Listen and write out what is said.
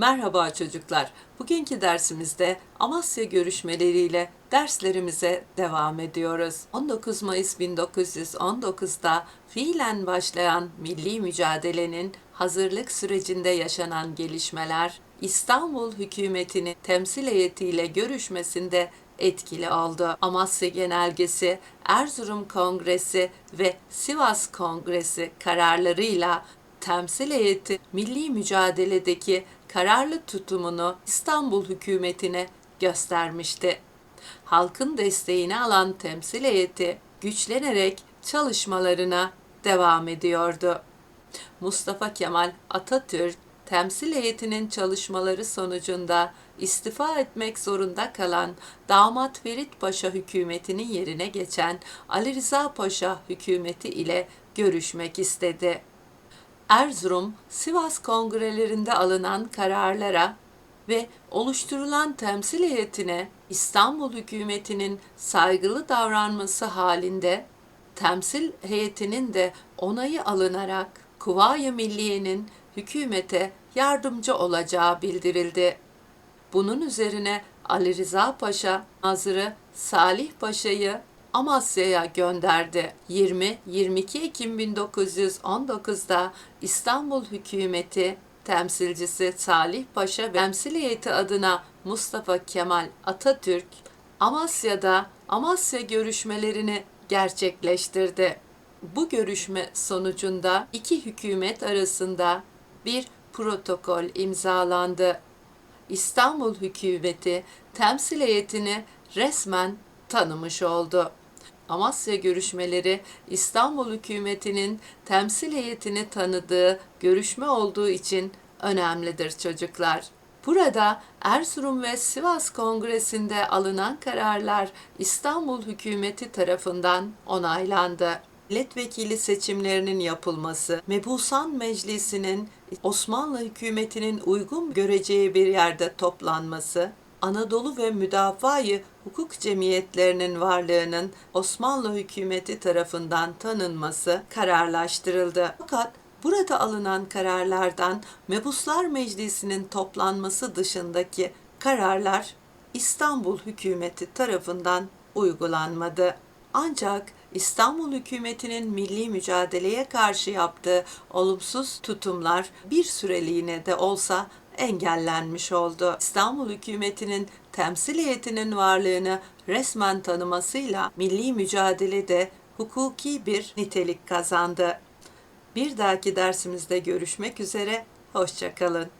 Merhaba çocuklar. Bugünkü dersimizde Amasya görüşmeleriyle derslerimize devam ediyoruz. 19 Mayıs 1919'da fiilen başlayan milli mücadelenin hazırlık sürecinde yaşanan gelişmeler İstanbul hükümetinin temsil heyetiyle görüşmesinde etkili oldu. Amasya Genelgesi, Erzurum Kongresi ve Sivas Kongresi kararlarıyla temsil heyeti milli mücadeledeki kararlı tutumunu İstanbul hükümetine göstermişti. Halkın desteğini alan temsil heyeti güçlenerek çalışmalarına devam ediyordu. Mustafa Kemal Atatürk temsil heyetinin çalışmaları sonucunda istifa etmek zorunda kalan damat Ferit Paşa hükümetinin yerine geçen Ali Rıza Paşa hükümeti ile görüşmek istedi. Erzurum, Sivas kongrelerinde alınan kararlara ve oluşturulan temsil heyetine İstanbul hükümetinin saygılı davranması halinde temsil heyetinin de onayı alınarak Kuvayi Milliye'nin hükümete yardımcı olacağı bildirildi. Bunun üzerine Ali Rıza Paşa, Nazırı Salih Paşa'yı Amasya'ya gönderdi. 20-22 Ekim 1919'da İstanbul hükümeti temsilcisi Salih Paşa ve temsil heyeti adına Mustafa Kemal Atatürk Amasya'da Amasya görüşmelerini gerçekleştirdi. Bu görüşme sonucunda iki hükümet arasında bir protokol imzalandı. İstanbul hükümeti temsil heyetini resmen tanımış oldu. Amasya görüşmeleri İstanbul hükümetinin temsil heyetini tanıdığı görüşme olduğu için önemlidir çocuklar. Burada Erzurum ve Sivas Kongresi'nde alınan kararlar İstanbul hükümeti tarafından onaylandı. Milletvekili seçimlerinin yapılması, Mebusan Meclisi'nin Osmanlı hükümetinin uygun göreceği bir yerde toplanması, Anadolu ve müdafaa-i hukuk cemiyetlerinin varlığının Osmanlı hükümeti tarafından tanınması kararlaştırıldı. Fakat burada alınan kararlardan Mebuslar Meclisi'nin toplanması dışındaki kararlar İstanbul hükümeti tarafından uygulanmadı. Ancak İstanbul hükümetinin milli mücadeleye karşı yaptığı olumsuz tutumlar bir süreliğine de olsa engellenmiş oldu. İstanbul hükümetinin temsil heyetinin varlığını resmen tanımasıyla milli mücadelede hukuki bir nitelik kazandı. Bir dahaki dersimizde görüşmek üzere, hoşçakalın.